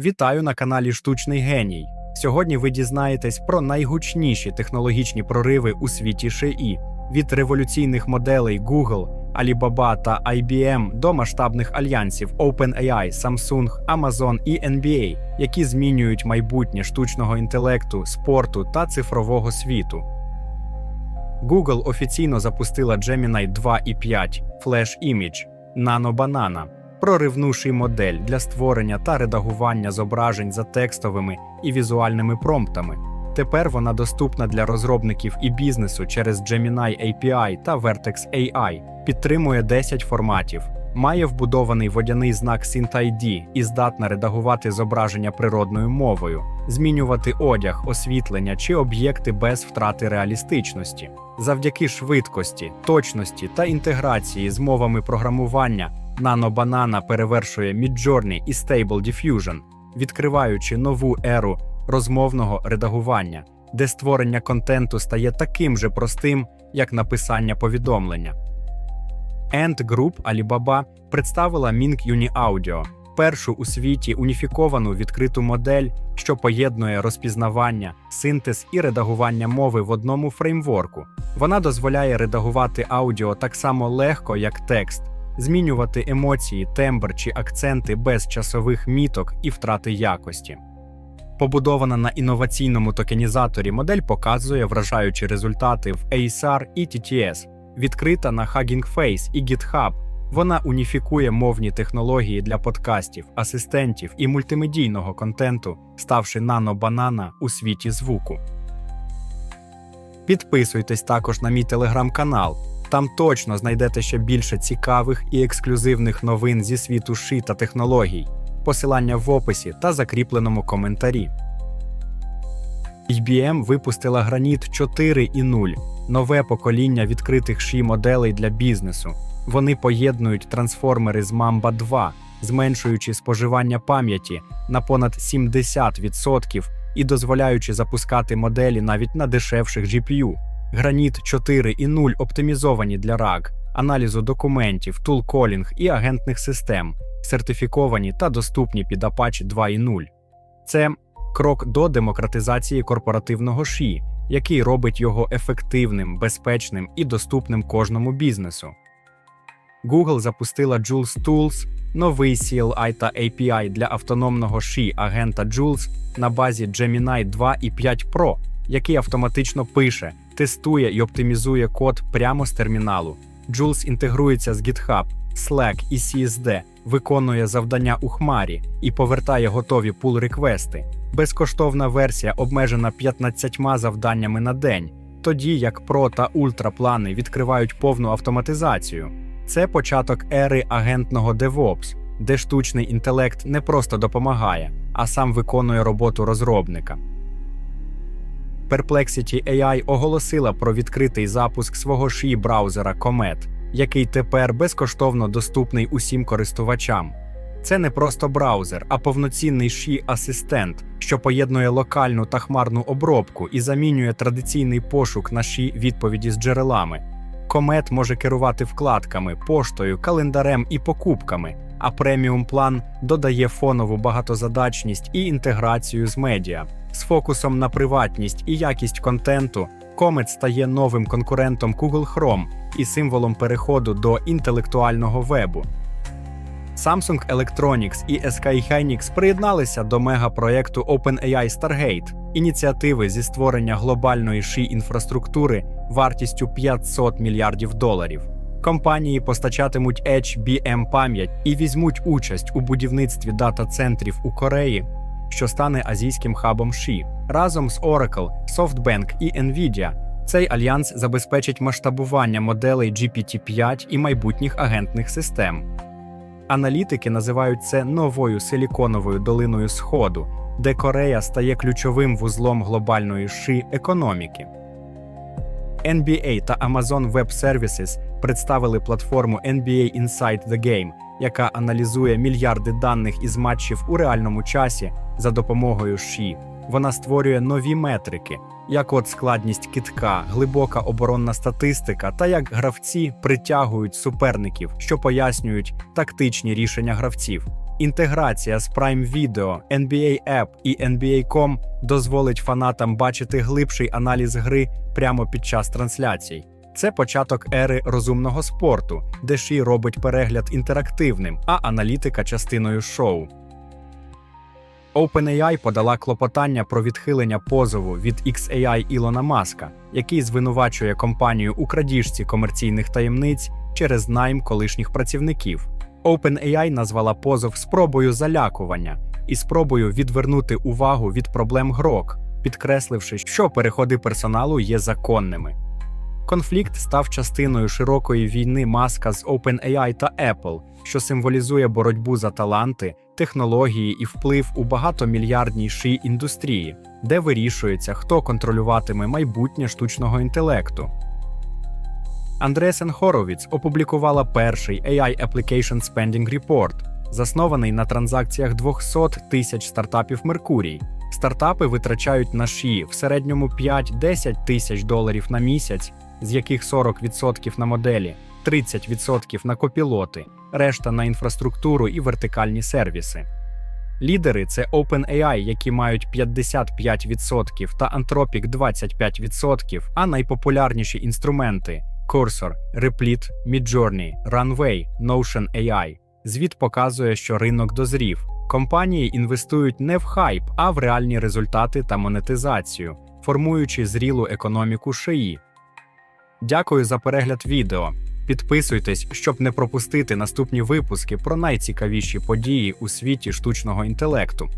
Вітаю на каналі Штучний Геній. Сьогодні ви дізнаєтесь про найгучніші технологічні прориви у світі ШІ від революційних моделей Google, Alibaba та IBM до масштабних альянсів OpenAI, Samsung, Amazon і NBA, які змінюють майбутнє штучного інтелекту, спорту та цифрового світу. Google офіційно запустила Gemini 2 і 5 Flash Image Nano Banana проривнуший модель для створення та редагування зображень за текстовими і візуальними промптами. Тепер вона доступна для розробників і бізнесу через Gemini API та Vertex AI, підтримує 10 форматів, має вбудований водяний знак SynthID і здатна редагувати зображення природною мовою, змінювати одяг, освітлення чи об'єкти без втрати реалістичності. Завдяки швидкості, точності та інтеграції з мовами програмування. Nano Banana перевершує Midjourney і Stable Diffusion, відкриваючи нову еру розмовного редагування, де створення контенту стає таким же простим, як написання повідомлення. Ant Group Alibaba представила Ming Uni Audio, першу у світі уніфіковану відкриту модель, що поєднує розпізнавання, синтез і редагування мови в одному фреймворку. Вона дозволяє редагувати аудіо так само легко, як текст змінювати емоції, тембр чи акценти без часових міток і втрати якості. Побудована на інноваційному токенізаторі, модель показує вражаючі результати в ASR і TTS, відкрита на Hugging Face і GitHub. Вона уніфікує мовні технології для подкастів, асистентів і мультимедійного контенту, ставши нано-банана у світі звуку. Підписуйтесь також на мій телеграм-канал. Там точно знайдете ще більше цікавих і ексклюзивних новин зі світу ши та технологій, посилання в описі та закріпленому коментарі. IBM випустила Granit 4.0 нове покоління відкритих ши моделей для бізнесу. Вони поєднують трансформери з Mamba 2, зменшуючи споживання пам'яті на понад 70% і дозволяючи запускати моделі навіть на дешевших GPU. Граніт 4.0 оптимізовані для RAG, аналізу документів, тулколінг і агентних систем, сертифіковані та доступні під Apache 2.0. Це крок до демократизації корпоративного ШІ, який робить його ефективним, безпечним і доступним кожному бізнесу. Google запустила Jules Tools, новий CLI та API для автономного ШІ агента Jules на базі Gemini 2 і 5 Pro, який автоматично пише тестує і оптимізує код прямо з терміналу. Jules інтегрується з GitHub, Slack і CSD, виконує завдання у хмарі і повертає готові пул реквести. Безкоштовна версія обмежена 15 завданнями на день, тоді як Pro та Ultra плани відкривають повну автоматизацію. Це початок ери агентного DevOps, де штучний інтелект не просто допомагає, а сам виконує роботу розробника. Perplexity AI оголосила про відкритий запуск свого ші браузера Comet, який тепер безкоштовно доступний усім користувачам. Це не просто браузер, а повноцінний ші асистент, що поєднує локальну та хмарну обробку і замінює традиційний пошук на ші відповіді з джерелами. Комет може керувати вкладками, поштою, календарем і покупками, а преміум план додає фонову багатозадачність і інтеграцію з медіа. З фокусом на приватність і якість контенту, Comet стає новим конкурентом Google Chrome і символом переходу до інтелектуального вебу. Samsung Electronics і SK Hynix приєдналися до мегапроєкту OpenAI Stargate, ініціативи зі створення глобальної ші інфраструктури вартістю 500 мільярдів доларів. Компанії постачатимуть HBM пам'ять і візьмуть участь у будівництві дата-центрів у Кореї, що стане азійським хабом ШІ. Разом з Oracle, SoftBank і Nvidia цей альянс забезпечить масштабування моделей GPT-5 і майбутніх агентних систем. Аналітики називають це новою силіконовою долиною Сходу, де Корея стає ключовим вузлом глобальної ши економіки. NBA та Amazon Web Services представили платформу NBA Inside the Game, яка аналізує мільярди даних із матчів у реальному часі за допомогою ШІ. Вона створює нові метрики, як от складність китка, глибока оборонна статистика та як гравці притягують суперників, що пояснюють тактичні рішення гравців. Інтеграція з Prime Video, NBA App і NBA.com дозволить фанатам бачити глибший аналіз гри прямо під час трансляцій. Це початок ери розумного спорту, де Ші робить перегляд інтерактивним, а аналітика частиною шоу. OpenAI подала клопотання про відхилення позову від XAI Ілона Маска, який звинувачує компанію у крадіжці комерційних таємниць через найм колишніх працівників. OpenAI назвала позов спробою залякування і спробою відвернути увагу від проблем грок, підкресливши, що переходи персоналу є законними. Конфлікт став частиною широкої війни маска з OpenAI та Apple, що символізує боротьбу за таланти, технології і вплив у багатомільярдній ши індустрії, де вирішується, хто контролюватиме майбутнє штучного інтелекту. Андресен Хоровіц опублікувала перший AI Application Spending Report, заснований на транзакціях 200 тисяч стартапів Меркурій. Стартапи витрачають на ші в середньому 5-10 тисяч доларів на місяць, з яких 40% на моделі, 30% на копілоти, решта на інфраструктуру і вертикальні сервіси. Лідери це OpenAI, які мають 55% та Anthropic 25%, а найпопулярніші інструменти Cursor, Replit, Midjourney, Runway, Notion AI. Звіт показує, що ринок дозрів. Компанії інвестують не в хайп, а в реальні результати та монетизацію, формуючи зрілу економіку шиї. Дякую за перегляд відео. Підписуйтесь, щоб не пропустити наступні випуски про найцікавіші події у світі штучного інтелекту.